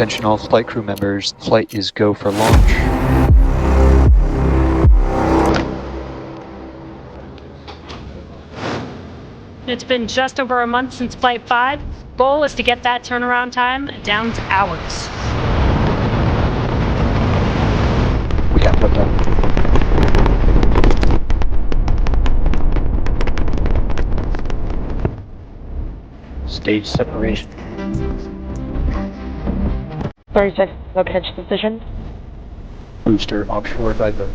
Attention all flight crew members, flight is go for launch. It's been just over a month since Flight 5. Goal is to get that turnaround time down to hours. We got put down. Stage separation. 36, no pitch decision. Booster offshore by the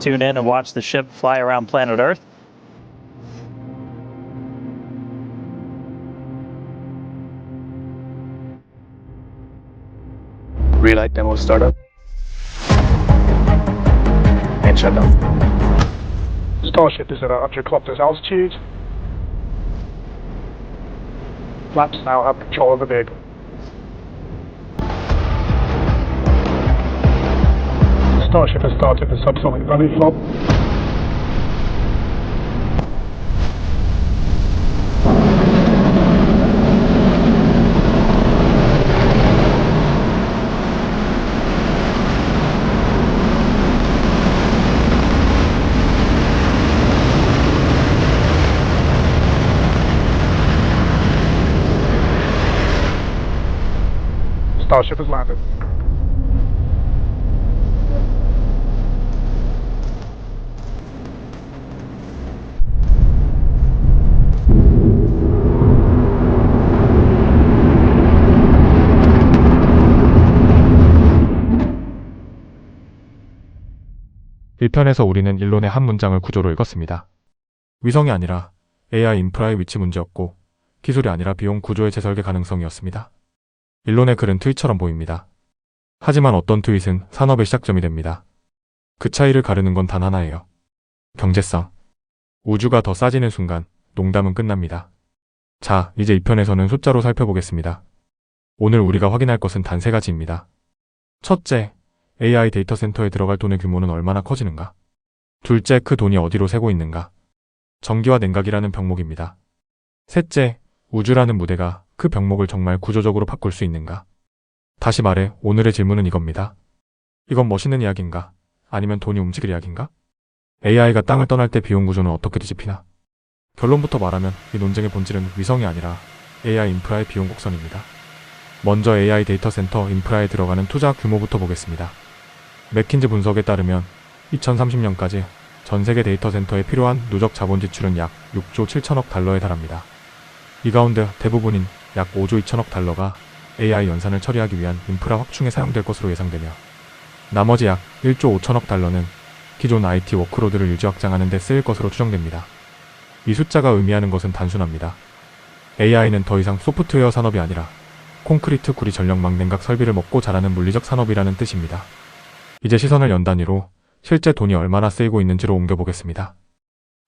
Tune in and watch the ship fly around planet Earth. Relight demo startup. And shutdown. Starship is at 100 kilometers altitude. Flaps now have control of the vehicle. Starship has started the subsonic running flop. Has landed. 일편에서 우리는 일론의 한 문장을 구조로 읽었습니다. 위성이 아니라 AI 인프라의 위치 문제였고 기술이 아니라 비용 구조의 재설계 가능성이었습니다. 일론의 글은 트윗처럼 보입니다. 하지만 어떤 트윗은 산업의 시작점이 됩니다. 그 차이를 가르는 건 단 하나예요. 경제성. 우주가 더 싸지는 순간 농담은 끝납니다. 자, 이제 이 편에서는 숫자로 살펴보겠습니다. 오늘 우리가 확인할 것은 단 세 가지입니다. 첫째, AI 데이터 센터에 들어갈 돈의 규모는 얼마나 커지는가? 둘째, 그 돈이 어디로 새고 있는가? 전기와 냉각이라는 병목입니다. 셋째, 우주라는 무대가 그 병목을 정말 구조적으로 바꿀 수 있는가? 다시 말해, 오늘의 질문은 이겁니다. 이건 멋있는 이야기인가? 아니면 돈이 움직일 이야기인가? AI가 땅을 떠날 때 비용 구조는 어떻게 뒤집히나? 결론부터 말하면 이 논쟁의 본질은 위성이 아니라 AI 인프라의 비용 곡선입니다. 먼저 AI 데이터 센터 인프라에 들어가는 투자 규모부터 보겠습니다. 맥킨즈 분석에 따르면 2030년까지 전 세계 데이터 센터에 필요한 누적 자본 지출은 약 6조 7천억 달러에 달합니다. 이 가운데 대부분인 약 5조 2천억 달러가 AI 연산을 처리하기 위한 인프라 확충에 사용될 것으로 예상되며 나머지 약 1조 5천억 달러는 기존 IT 워크로드를 유지 확장하는 데 쓰일 것으로 추정됩니다. 이 숫자가 의미하는 것은 단순합니다. AI는 더 이상 소프트웨어 산업이 아니라 콘크리트 구리 전력망 냉각 설비를 먹고 자라는 물리적 산업이라는 뜻입니다. 이제 시선을 연 단위로 실제 돈이 얼마나 쓰이고 있는지로 옮겨보겠습니다.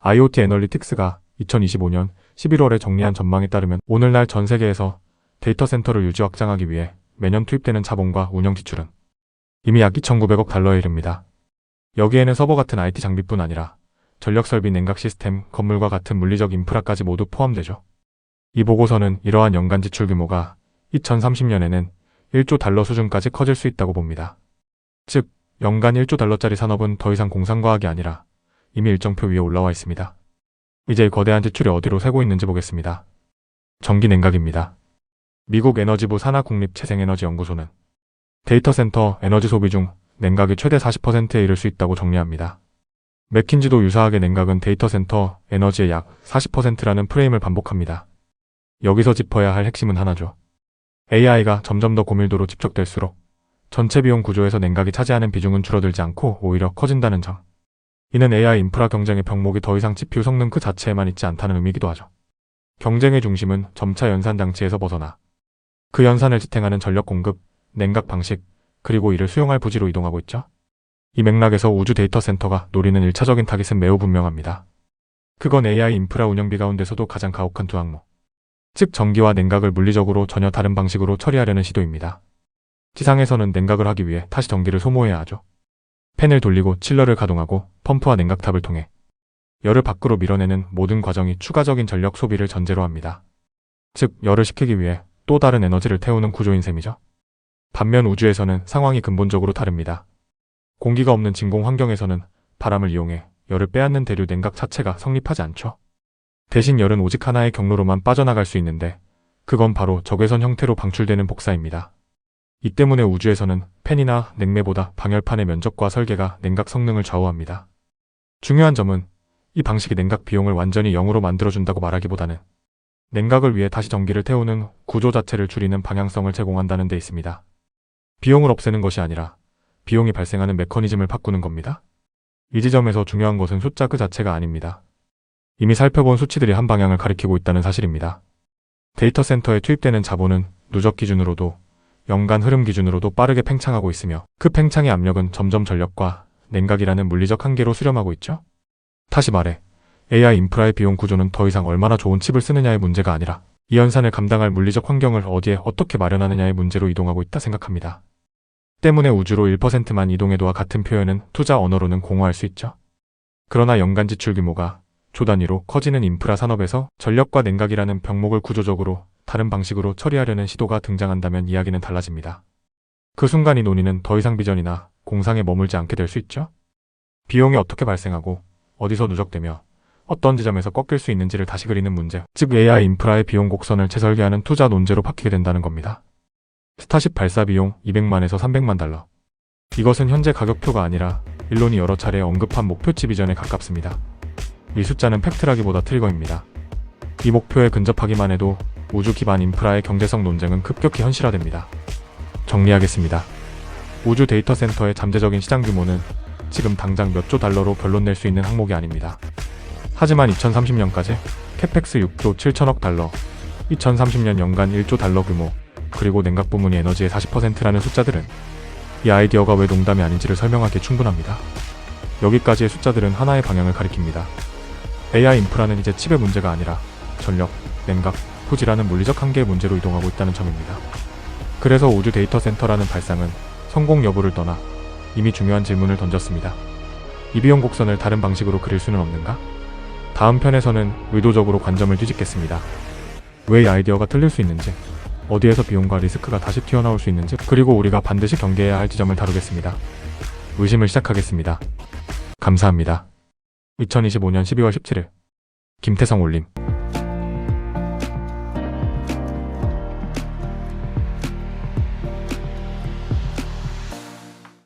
IoT 애널리틱스가 2025년 11월에 정리한 전망에 따르면 오늘날 전 세계에서 데이터 센터를 유지 확장하기 위해 매년 투입되는 자본과 운영 지출은 이미 약 2,900억 달러에 이릅니다. 여기에는 서버 같은 IT 장비뿐 아니라 전력 설비 냉각 시스템, 건물과 같은 물리적 인프라까지 모두 포함되죠. 이 보고서는 이러한 연간 지출 규모가 2030년에는 1조 달러 수준까지 커질 수 있다고 봅니다. 즉, 연간 1조 달러짜리 산업은 더 이상 공상과학이 아니라 이미 일정표 위에 올라와 있습니다. 이제 이 거대한 지출이 어디로 새고 있는지 보겠습니다. 전기 냉각입니다. 미국 에너지부 산하국립재생에너지연구소는 데이터 센터 에너지 소비 중 냉각이 최대 40%에 이를 수 있다고 정리합니다. 맥킨지도 유사하게 냉각은 데이터 센터 에너지의 약 40%라는 프레임을 반복합니다. 여기서 짚어야 할 핵심은 하나죠. AI가 점점 더 고밀도로 집적될수록 전체 비용 구조에서 냉각이 차지하는 비중은 줄어들지 않고 오히려 커진다는 점. 이는 AI 인프라 경쟁의 병목이 더 이상 CPU 성능 그 자체에만 있지 않다는 의미이기도 하죠. 경쟁의 중심은 점차 연산 장치에서 벗어나 그 연산을 지탱하는 전력 공급, 냉각 방식, 그리고 이를 수용할 부지로 이동하고 있죠. 이 맥락에서 우주 데이터 센터가 노리는 1차적인 타깃은 매우 분명합니다. 그건 AI 인프라 운영비 가운데서도 가장 가혹한 두 항목. 즉 전기와 냉각을 물리적으로 전혀 다른 방식으로 처리하려는 시도입니다. 지상에서는 냉각을 하기 위해 다시 전기를 소모해야 하죠. 팬을 돌리고 칠러를 가동하고 펌프와 냉각탑을 통해 열을 밖으로 밀어내는 모든 과정이 추가적인 전력 소비를 전제로 합니다. 즉, 열을 식히기 위해 또 다른 에너지를 태우는 구조인 셈이죠. 반면 우주에서는 상황이 근본적으로 다릅니다. 공기가 없는 진공 환경에서는 바람을 이용해 열을 빼앗는 대류 냉각 자체가 성립하지 않죠. 대신 열은 오직 하나의 경로로만 빠져나갈 수 있는데 그건 바로 적외선 형태로 방출되는 복사입니다. 이 때문에 우주에서는 팬이나 냉매보다 방열판의 면적과 설계가 냉각 성능을 좌우합니다. 중요한 점은 이 방식이 냉각 비용을 완전히 0으로 만들어준다고 말하기보다는 냉각을 위해 다시 전기를 태우는 구조 자체를 줄이는 방향성을 제공한다는 데 있습니다. 비용을 없애는 것이 아니라 비용이 발생하는 메커니즘을 바꾸는 겁니다. 이 지점에서 중요한 것은 숫자 그 자체가 아닙니다. 이미 살펴본 수치들이 한 방향을 가리키고 있다는 사실입니다. 데이터 센터에 투입되는 자본은 누적 기준으로도 연간 흐름 기준으로도 빠르게 팽창하고 있으며 그 팽창의 압력은 점점 전력과 냉각이라는 물리적 한계로 수렴하고 있죠. 다시 말해 AI 인프라의 비용 구조는 더 이상 얼마나 좋은 칩을 쓰느냐의 문제가 아니라 이 연산을 감당할 물리적 환경을 어디에 어떻게 마련하느냐의 문제로 이동하고 있다 생각합니다. 때문에 우주로 1%만 이동해도와 같은 표현은 투자 언어로는 공허할 수 있죠. 그러나 연간 지출 규모가 조 단위로 커지는 인프라 산업에서 전력과 냉각이라는 병목을 구조적으로 다른 방식으로 처리하려는 시도가 등장한다면 이야기는 달라집니다. 그 순간 이 논의는 더 이상 비전이나 공상에 머물지 않게 될 수 있죠. 비용이 어떻게 발생하고 어디서 누적되며 어떤 지점에서 꺾일 수 있는지를 다시 그리는 문제, 즉 AI 인프라의 비용 곡선을 재설계하는 투자 논제로 바뀌게 된다는 겁니다. 스타쉽 발사 비용 200만에서 300만 달러. 이것은 현재 가격표가 아니라 일론이 여러 차례 언급한 목표치 비전에 가깝습니다. 이 숫자는 팩트라기보다 트리거입니다. 이 목표에 근접하기만 해도 우주 기반 인프라의 경제성 논쟁은 급격히 현실화됩니다. 정리하겠습니다. 우주 데이터 센터의 잠재적인 시장 규모는 지금 당장 몇 조 달러로 결론 낼 수 있는 항목이 아닙니다. 하지만 2030년까지 캐펙스 6조 7천억 달러, 2030년 연간 1조 달러 규모, 그리고 냉각 부문이 에너지의 40%라는 숫자들은 이 아이디어가 왜 농담이 아닌지를 설명하기에 충분합니다. 여기까지의 숫자들은 하나의 방향을 가리킵니다. AI 인프라는 이제 칩의 문제가 아니라 전력, 냉각, 토지라는 물리적 한계의 문제로 이동하고 있다는 점입니다. 그래서 우주 데이터 센터라는 발상은 성공 여부를 떠나 이미 중요한 질문을 던졌습니다. 이 비용 곡선을 다른 방식으로 그릴 수는 없는가? 다음 편에서는 의도적으로 관점을 뒤집겠습니다. 왜 이 아이디어가 틀릴 수 있는지, 어디에서 비용과 리스크가 다시 튀어나올 수 있는지, 그리고 우리가 반드시 경계해야 할 지점을 다루겠습니다. 의심을 시작하겠습니다. 감사합니다. 2025년 12월 17일 김태성 올림